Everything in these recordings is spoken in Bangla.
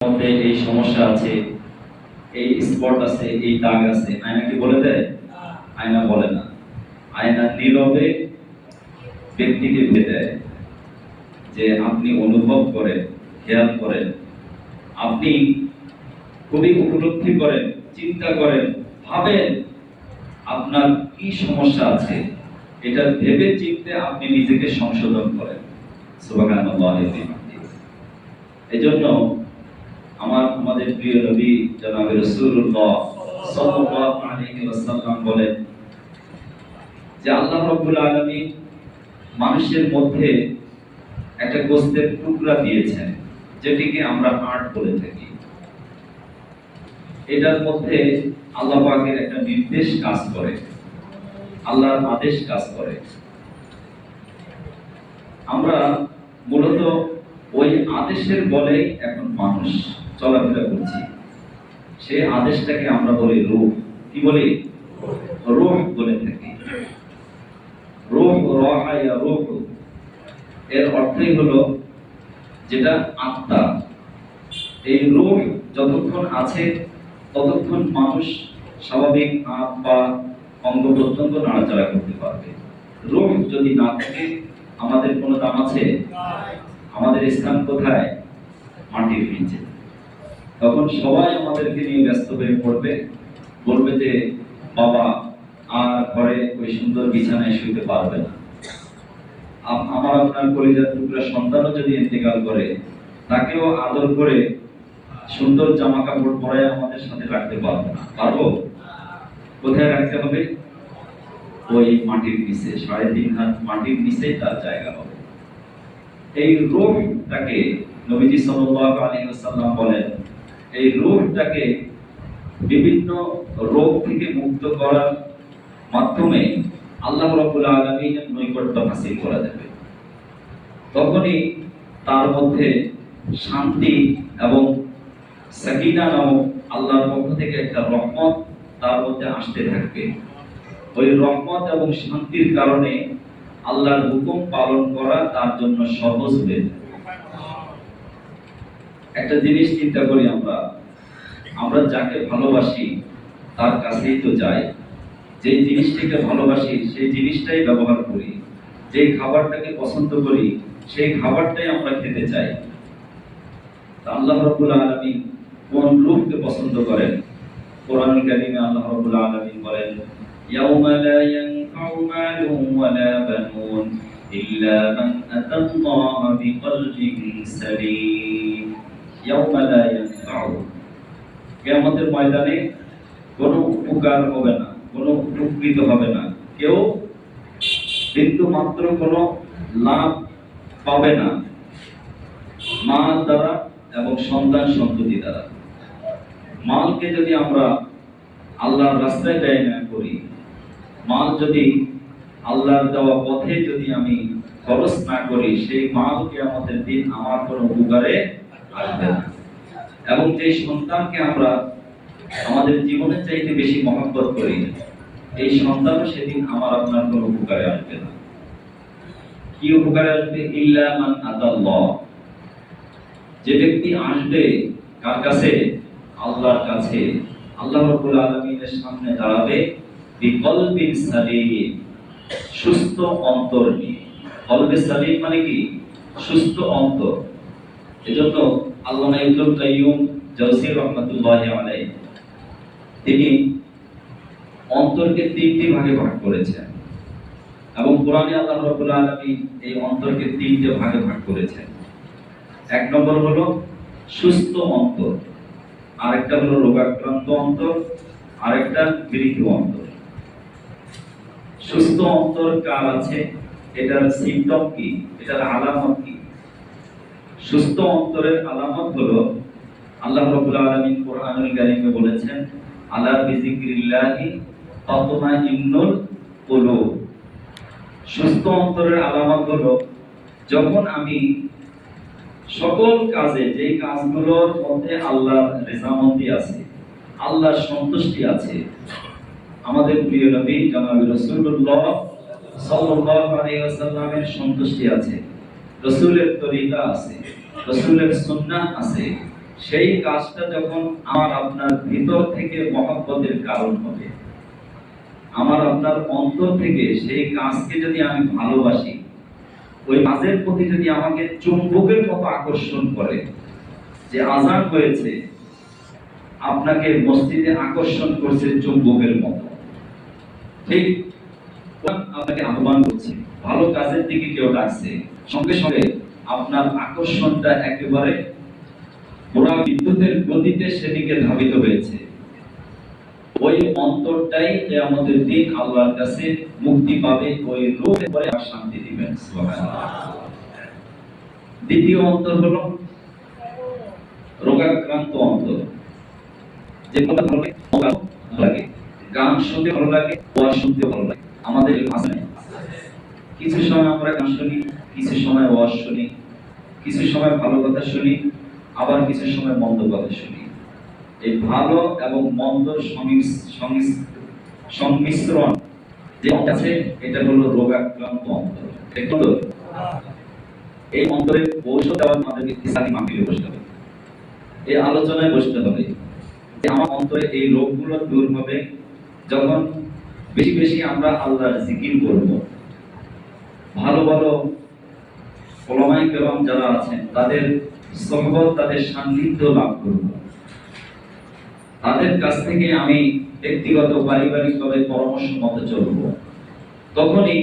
মধ্যে এই সমস্যা আছে এই স্পট আছে এই দাগ আছে আয়না কি বলে দেয়? আয়না বলে না। আয়না নীরবে ব্যক্তিকে ভেবে দেয় যে আপনি অনুভব করেন খেয়াল করেন। আপনি খুবই উপলব্ধি করেন চিন্তা করেন ভাবেন আপনার কি সমস্যা আছে। এটা ভেবে চিনতে আপনি নিজেকে সংশোধন করেন। সুবহানাল্লাহ এই জন্য আমার আমাদের প্রিয় নবী জনাবে রাসূলুল্লাহ সাল্লাল্লাহু আলাইহি ওয়াসাল্লাম বলেন যে আল্লাহ রাব্বুল আলামিন মানুষের মধ্যে একটা গোস্তের টুকরা দিয়েছেন, যেটিকে আমরা হার্ট বলে থাকি। এটার মধ্যে আল্লাহ পাকের একটা নির্দেশ কাজ করে, আল্লাহর আদেশ কাজ করে। আমরা মূলত ওই আদেশের বলেই এখন মানুষ। চলাফেরা করছি। সেই আদেশটাকে আমরা বলি রূপ। কি বলি? রূহ বলে থাকি। রূহ রহায়া রূহ এর অর্থই হলো যেটা আত্মা। এই রূহ যতক্ষণ আছে ততক্ষণ মানুষ স্বাভাবিক হাত পা অঙ্গ প্রত্যঙ্গ নাড়াচাড়া করতে পারবে। রূহ যদি না থাকে আমাদের কোনো দাম আছে? আমাদের স্থান কোথায়? মাটির নিচে। তখন সবাই আমাদেরকে নিয়ে ব্যস্ত হয়ে পড়বে। বলবে যে, বাবা, আর ঘরে ওই সুন্দর বিছানায় শুতে পারবে না। আম- আমার আপনার কলিজার টুকরা সন্তানও যদি ইন্তেকাল করে, তাকেও আদর করে সুন্দর জামা কাপড় পরে আমাদের সাথে রাখতে পারব না। পারব? কোথায় রাখতে হবে? ওই মাটির নিচে, সাড়ে তিন হাত মাটির নিচেই তার জায়গা হবে। এই রোগটাকে নবীজি সাল্লাল্লাহু আলাইহি ওয়াসাল্লাম বলেন এই রোগটাকে বিভিন্ন রোগ থেকে মুক্ত করার মাধ্যমে আল্লাহ রাব্বুল আলামিনের নৈকট্য হাসিল করা যাবে তখনই তার মধ্যে শান্তি এবং সাকিনা নামক আল্লাহর পক্ষ থেকে একটা রহমত তার মধ্যে আসতে থাকবে। ওই রহমত এবং শান্তির কারণে আল্লাহর হুকুম পালন করা তার জন্য সহজ হয়ে যায়। একটা জিনিস চিন্তা করি আমরা। আমরা যাকে ভালোবাসি, তার কাছেই তো যাই। যে জিনিসটাকে ভালোবাসি, সেই জিনিসটাই ব্যবহার করি। যে খাবারটাকে পছন্দ করি, সেই খাবারটাই আমরা খেতে চাই। আল্লাহ রাব্বুল আলামিন কোন রূপকে পছন্দ করেন? কোরআন কারীমে আল্লাহ রাব্বুল আলামিন বলেন আতাল্লাহা বিকলবিন সালিম। ইয়াউমা লা ইয়ানফাউ কিয়ামতের ময়দানে কোনো উপকার হবে না, কোনো উপকৃত হবে না। কেউ বিন্দু মাত্র কোনো লাভ পাবে না মাল দ্বারা এবং সন্তান সন্ততি দ্বারা। মালকে যদি আমরা আল্লাহর রাস্তায় ব্যয় না করি, মাল যদি আল্লাহর দেওয়া পথে যদি আমি খরচ না করি, সেই মালকে আমাদের দিন আমার কোনো উপকারে এবং যে সন্তানকে আমরা আমাদের জীবনের চাইতে বেশি মহব্বত করি, এই সন্তানও সেদিন আমার আপনার কোনো উপকারে আসবে না। কি উপকারে আসবে? ইল্লা মান আতাল্লাহ। যে ব্যক্তি আসবে কার কাছে? আল্লাহর কাছে। আল্লাহ রাব্বুল আলামিনের সামনে দাঁড়াবে বিকলবিন সালিম সুস্থ অন্তর নিয়ে। কলবে সালিম মানে কি? সুস্থ অন্তর। এজন্য আল্লামা ইবনুল কাইয়ুম জাওসি রহমাতুল্লাহি আলাইহি তিনি অন্তরকে তিনটি ভাগে ভাগ করেছেন এবং কোরআনে আল্লাহ রাব্বুল আলামিন এই অন্তরকে তিনটে ভাগে ভাগ করেছেন। এক নম্বর হলো সুস্থ অন্তর, আরেকটা হলো রোগাক্রান্ত অন্তর, আরেকটা মৃত অন্তর। সুস্থ অন্তর কার আছে? এটার সিমটম কি? এটার আলামত কি? সুস্থ অন্তরের আলামত হলো আল্লাহ রাব্বুল আলামিন কোরআনুল কারীমে বলেছেন, আলা বিজিক্রিল্লাহি তাতমাইন্নুল কুলুব। সুস্থ অন্তরের আলামত হলো যখন আমি সকল কাজে যে কাজগুলোর মধ্যে আল্লাহর রেজামন্দি আছে, আল্লাহর সন্তুষ্টি আছে, আমাদের প্রিয় নবী জনাব রাসূলুল্লাহ সাল্লাল্লাহু আলাইহি সন্তুষ্টি আছে। রাসূলের তরিকা আছে, রাসূলের সুন্নাহ আছে, সেই কাজটা যখন আমার আপনার ভিতর থেকে মহব্বতের কারণ হবে, আমার আপনার অন্তর থেকে সেই কাজকে যদি আমি ভালোবাসি, ওই কাজের প্রতি যদি আমাকে চুম্বকের মতো আকর্ষণ করে, যে আজান হয়েছে, আপনাকে মসজিদে আকর্ষণ করছে চুম্বকের মতো। ঠিক আপনাকে আহ্বান করছে ভালো কাজের দিকে কেউ ডাকছে সঙ্গে সঙ্গে আপনার আকর্ষণটা একেবারে পুরা বিদ্যুতের গতিতে সেদিকে ধাবিত হয়েছে। ওই অন্তরটাই আমাদের দিন আল্লাহর কাছে মুক্তি পাবে ওই রোগে পরে আর শান্তি দিবেন দ্বিতীয় অন্তর হলো রোগাক্রান্ত অন্তর। যে কথা লাগে, গান শুনতে ভালো লাগে ওয়াজ শুনতে ভালো লাগে। আমাদের আছে? কিছু সময় আমরা গান শুনি, কিছু সময় ওয়াজ শুনি, কিছু সময় ভালো কথা শুনি, আবার কিছু সময় মন্দ কথা শুনি এই ভালো এবং মন্দ সংমিশ্রণ যে আছে, এটা হলো রোগাক্রান্ত অন্তর? এই অন্তরে ঔষধ দেওয়ার আমাদেরকে ইসলামী মাহফিলে বসতে হবে এই আলোচনায় বসতে হবে আমার অন্তরে এই রোগগুলো দূর হবে যখন বেশি বেশি আমরা আল্লাহর জিকির করব। ভালো ভালো ওলামাই যারা আছেন, তাদের সহবত, তাদের সান্নিধ্য লাভ করব। তাদের কাছ থেকে আমি ব্যক্তিগত, পারিবারিকভাবে পরামর্শ মতো চলব। তখনই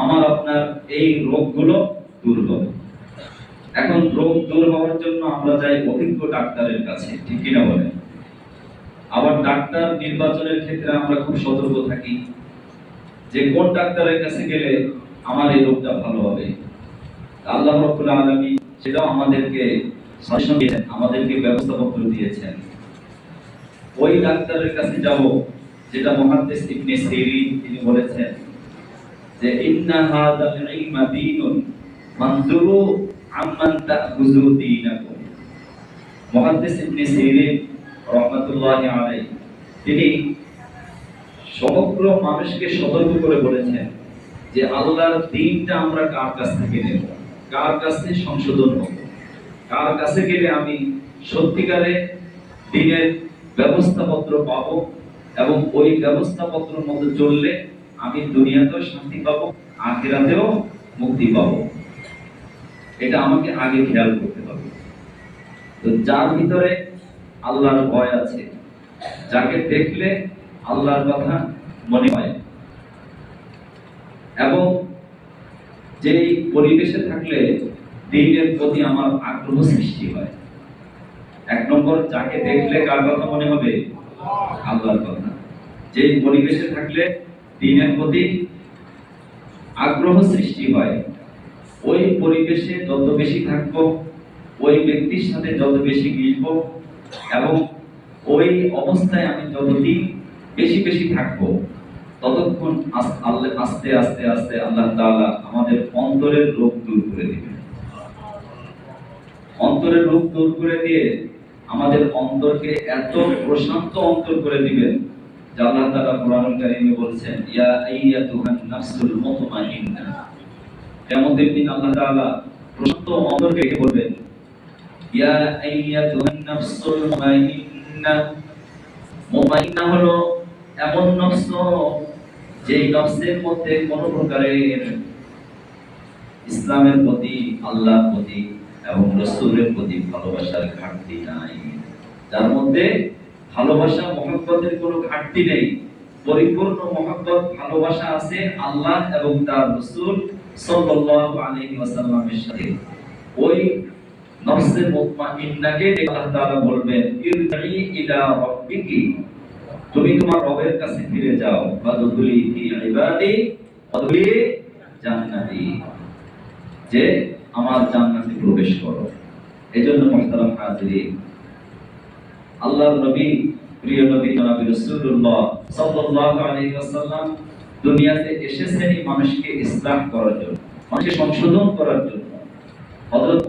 আমার আপনার এই রোগগুলো দূর হবে। এখন রোগ দূর হওয়ার জন্য আমরা যাই অভিজ্ঞ ডাক্তারের কাছে, ঠিক কিনা বলেন? আবার ডাক্তার নির্বাচনের ক্ষেত্রে আমরা খুব সতর্ক থাকি। যে কোন ডাক্তারের কাছে গেলে আমার এই রোগটা ভালো হবে। আল্লাহ রব্বুল আলামিন সেটাও আমাদেরকে আমাদেরকে ব্যবস্থাপত্র দিয়েছেন। ওই ডাক্তারের কাছে যাব, যেটা মুহাদ্দিস ইবনে তিনি বলেছেন যে, ইন্না হাদাল ইলমা দীনুন তাখুযু দীনাকুম। মুহাদ্দিস ইবনে রাহমাতুল্লাহি আলাইহি। তিনি সমগ্র মানুষকে সতর্ক করে বলেছেন যে আল্লাহর দিনটা আমরা কার কাছ থেকে নেব? কার কাছ সংশোধন হব কার কাছে গেলে আমি সত্যিকারে দিনের ব্যবস্থাপত্র পাব এবং ওই ব্যবস্থাপত্র মতো চললে আমি দুনিয়াতেও শান্তি পাব, আখিরাতেও মুক্তি পাব? এটা আমাকে আগে খেয়াল করতে হবে। তো যার ভিতরে আল্লাহর ভয় আছে। যাকে দেখলে আল্লাহর কথা মনে হয়। এবং যেই পরিবেশে থাকলে দিনের প্রতি আমার আগ্রহ সৃষ্টি হয়। এক নম্বর, যাকে দেখলে কার কথা মনে হবে? আল্লাহর কথা। যেই পরিবেশে থাকলে দিনের প্রতি আগ্রহ সৃষ্টি হয়, ওই পরিবেশে যত বেশি থাকব, ওই ব্যক্তির সাথে যত বেশি মিশবো এবং ওই অবস্থায় আমি যতদিন বেশি বেশি থাকব, ততক্ষণ আল্লাহ, আস্তে আস্তে আস্তে আল্লাহ তাআলা আমাদের অন্তরের রোগ দূর করে দিবেন অন্তরের রোগ দূর করে দিয়ে আমাদের অন্তরকে এত প্রশান্ত অন্তর করে দিবেন যে আল্লাহ তাআলা কোরআনুল কারীমে বলছেন, ইয়া আইয়াতুহান নাফসুল কিয়ামতের দিন আল্লাহ তাআলা প্রশান্ত অন্তরকে বলবেন? ইয়া আইয়াতুহান নাফসুল মুতমাইন্না মুতমাইন্না হলো এমন নফস যেই নফসের মধ্যে কোনো প্রকারের ইসলামের প্রতি, আল্লাহর প্রতি এবং রসুলের প্রতি ভালোবাসার ঘাটতি নাই। যার মধ্যে ভালোবাসা, মহব্বতের কোনো ঘাটতি নেই। পরিপূর্ণ মহব্বত, ভালোবাসা আছে আল্লাহ এবং তার রসুল সাল্লাল্লাহু আলাইহি ওয়াসাল্লামের সাথে। ওই নফসে মুতমাইন্নাকে আল্লাহ তাআলা বলবেন ইরজি ইলা তুমি তোমার রবের কাছে ফিরে যাও। ফি ইবাদি জান্নাতি। যে আমার জান্নাতে প্রবেশ করো। এজন্য মুহতারাম আল্লাহর নবী, প্রিয় নবী জনাব রাসূলুল্লাহ সাল্লাল্লাহু আলাইহি ওয়াসাল্লাম দুনিয়াতে এসেছেন মানুষকে ইসলাম করার জন্য, মানুষকে সংশোধন করার জন্য। হযরত